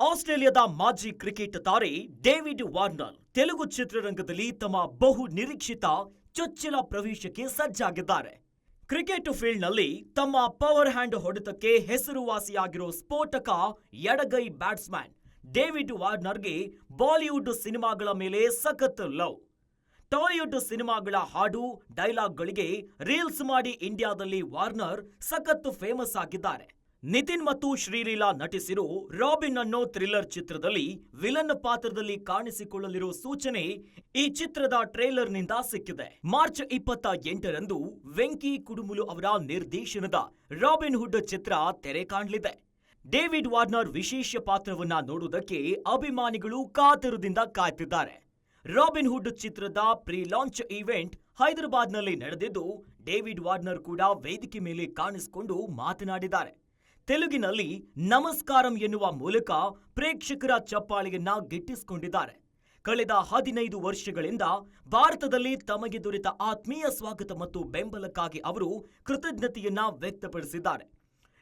ಆಸ್ಟ್ರೇಲಿಯಾದ ಮಾಜಿ ಕ್ರಿಕೆಟ್ ತಾರೆ ಡೇವಿಡ್ ವಾರ್ನರ್ ತೆಲುಗು ಚಿತ್ರರಂಗದಲ್ಲಿ ತಮ್ಮ ಬಹು ನಿರೀಕ್ಷಿತ ಚೊಚ್ಚಲ ಪ್ರವೇಶಕ್ಕೆ ಸಜ್ಜಾಗಿದ್ದಾರೆ. ಕ್ರಿಕೆಟ್ ಫೀಲ್ಡ್ನಲ್ಲಿ ತಮ್ಮ ಪವರ್ ಹ್ಯಾಂಡ್ ಹೊಡೆತಕ್ಕೆ ಹೆಸರುವಾಸಿಯಾಗಿರೋ ಸ್ಫೋಟಕ ಎಡಗೈ ಬ್ಯಾಟ್ಸ್ಮನ್ ಡೇವಿಡ್ ವಾರ್ನರ್ಗೆ ಬಾಲಿವುಡ್ ಸಿನಿಮಾಗಳ ಮೇಲೆ ಸಖತ್ ಲವ್. ಟಾಲಿವುಡ್ ಸಿನಿಮಾಗಳ ಹಾಡು, ಡೈಲಾಗ್ಗಳಿಗೆ ರೀಲ್ಸ್ ಮಾಡಿ ಇಂಡಿಯಾದಲ್ಲಿ ವಾರ್ನರ್ ಸಖತ್ತು ಫೇಮಸ್ ಆಗಿದ್ದಾರೆ. ನಿತಿನ್ ಮತ್ತು ಶ್ರೀಲೀಲಾ ನಟಿಸಿರೋ ರಾಬಿನ್ ಅನ್ನೋ ಥ್ರಿಲ್ಲರ್ ಚಿತ್ರದಲ್ಲಿ ವಿಲನ್ ಪಾತ್ರದಲ್ಲಿ ಕಾಣಿಸಿಕೊಳ್ಳಲಿರೋ ಸೂಚನೆ ಈ ಚಿತ್ರದ ಟ್ರೇಲರ್ನಿಂದ ಸಿಕ್ಕಿದೆ. ಮಾರ್ಚ್ ಇಪ್ಪತ್ತ ಎಂಟರಂದು ವೆಂಕಿ ಕುಡುಮುಲು ಅವರ ನಿರ್ದೇಶನದ ರಾಬಿನ್ ಹುಡ್ ಚಿತ್ರ ತೆರೆ ಕಾಣಲಿದೆ. ಡೇವಿಡ್ ವಾರ್ನರ್ ವಿಶೇಷ ಪಾತ್ರವನ್ನ ನೋಡುವುದಕ್ಕೆ ಅಭಿಮಾನಿಗಳು ಕಾತರದಿಂದ ಕಾಯ್ತಿದ್ದಾರೆ. ರಾಬಿನ್ ಹುಡ್ ಚಿತ್ರದ ಪ್ರೀ ಲಾಂಚ್ ಈವೆಂಟ್ ಹೈದರಾಬಾದ್ನಲ್ಲಿ ನಡೆದಿದ್ದು, ಡೇವಿಡ್ ವಾರ್ನರ್ ಕೂಡ ವೇದಿಕೆ ಮೇಲೆ ಕಾಣಿಸಿಕೊಂಡು ಮಾತನಾಡಿದ್ದಾರೆ. ತೆಲುಗಿನಲ್ಲಿ ನಮಸ್ಕಾರಂ ಎನ್ನುವ ಮೂಲಕ ಪ್ರೇಕ್ಷಕರ ಚಪ್ಪಾಳೆಯನ್ನ ಗಿಟ್ಟಿಸಿಕೊಂಡಿದ್ದಾರೆ. ಕಳೆದ ಹದಿನೈದು ವರ್ಷಗಳಿಂದ ಭಾರತದಲ್ಲಿ ತಮಗೆ ದೊರೆತ ಆತ್ಮೀಯ ಸ್ವಾಗತ ಮತ್ತು ಬೆಂಬಲಕ್ಕಾಗಿ ಅವರು ಕೃತಜ್ಞತೆಯನ್ನ ವ್ಯಕ್ತಪಡಿಸಿದ್ದಾರೆ.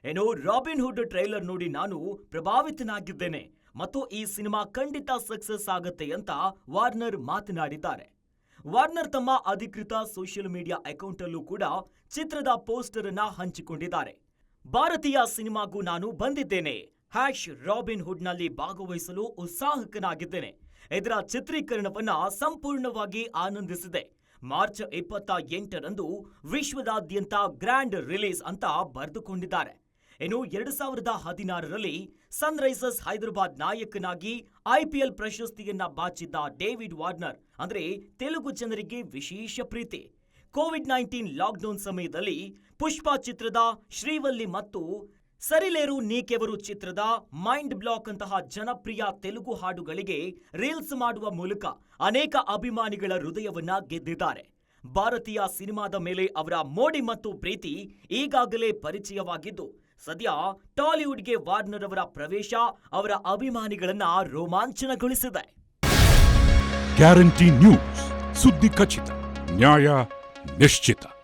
ಏನೋ ರಾಬಿನ್ ಹುಡ್ ಟ್ರೈಲರ್ ನೋಡಿ ನಾನು ಪ್ರಭಾವಿತನಾಗಿದ್ದೇನೆ ಮತ್ತು ಈ ಸಿನಿಮಾ ಖಂಡಿತ ಸಕ್ಸಸ್ ಆಗುತ್ತೆ ಅಂತ ವಾರ್ನರ್ ಮಾತನಾಡಿದ್ದಾರೆ. ವಾರ್ನರ್ ತಮ್ಮ ಅಧಿಕೃತ ಸೋಷಿಯಲ್ ಮೀಡಿಯಾ ಅಕೌಂಟಲ್ಲೂ ಕೂಡ ಚಿತ್ರದ ಪೋಸ್ಟರ್ ಅನ್ನ ಹಂಚಿಕೊಂಡಿದ್ದಾರೆ. ಭಾರತೀಯ ಸಿನಿಮಾಗೂ ನಾನು ಬಂದಿದ್ದೇನೆ. ಹ್ಯಾಶ್ ರಾಬಿನ್ ಹುಡ್ನಲ್ಲಿ ಭಾಗವಹಿಸಲು ಉತ್ಸಾಹಕನಾಗಿದ್ದೇನೆ. ಇದರ ಚಿತ್ರೀಕರಣವನ್ನ ಸಂಪೂರ್ಣವಾಗಿ ಆನಂದಿಸಿದೆ. ಮಾರ್ಚ್ ಇಪ್ಪತ್ತ ಎಂಟರಂದು ವಿಶ್ವದಾದ್ಯಂತ ಗ್ರ್ಯಾಂಡ್ ರಿಲೀಸ್ ಅಂತ ಬರೆದುಕೊಂಡಿದ್ದಾರೆ. ಇನ್ನು ಎರಡು ಸಾವಿರದ ಹದಿನಾರರಲ್ಲಿ ಸನ್ರೈಸರ್ಸ್ ಹೈದರಾಬಾದ್ ನಾಯಕನಾಗಿ ಐಪಿಎಲ್ ಪ್ರಶಸ್ತಿಯನ್ನ ಬಾಚಿದ್ದ ಡೇವಿಡ್ ವಾರ್ನರ್, ಅಂದ್ರೆ ತೆಲುಗು ಜನರಿಗೆ ವಿಶೇಷ ಪ್ರೀತಿ. ಕೋವಿಡ್ ನೈನ್ಟೀನ್ ಲಾಕ್ಡೌನ್ ಸಮಯದಲ್ಲಿ ಪುಷ್ಪ ಚಿತ್ರದ ಶ್ರೀವಲ್ಲಿ ಮತ್ತು ಸರಿಲೇರು ನೀಕೆವರು ಚಿತ್ರದ ಮೈಂಡ್ ಬ್ಲಾಕ್ ಅಂತಹ ಜನಪ್ರಿಯ ತೆಲುಗು ಹಾಡುಗಳಿಗೆ ರೀಲ್ಸ್ ಮಾಡುವ ಮೂಲಕ ಅನೇಕ ಅಭಿಮಾನಿಗಳ ಹೃದಯವನ್ನ ಗೆದ್ದಿದ್ದಾರೆ. ಭಾರತೀಯ ಸಿನಿಮಾದ ಮೇಲೆ ಅವರ ಮೋಡಿ ಮತ್ತು ಪ್ರೀತಿ ಈಗಾಗಲೇ ಪರಿಚಯವಾಗಿದ್ದು, ಸದ್ಯ ಟಾಲಿವುಡ್ಗೆ ವಾರ್ನರ್ ಅವರ ಪ್ರವೇಶ ಅವರ ಅಭಿಮಾನಿಗಳನ್ನ ರೋಮಾಂಚನಗೊಳಿಸಿದೆ. ಗ್ಯಾರಂಟಿ ನ್ಯೂಸ್ ಸುದ್ದಿ ಖಚಿತ, ನ್ಯಾಯ Mestita.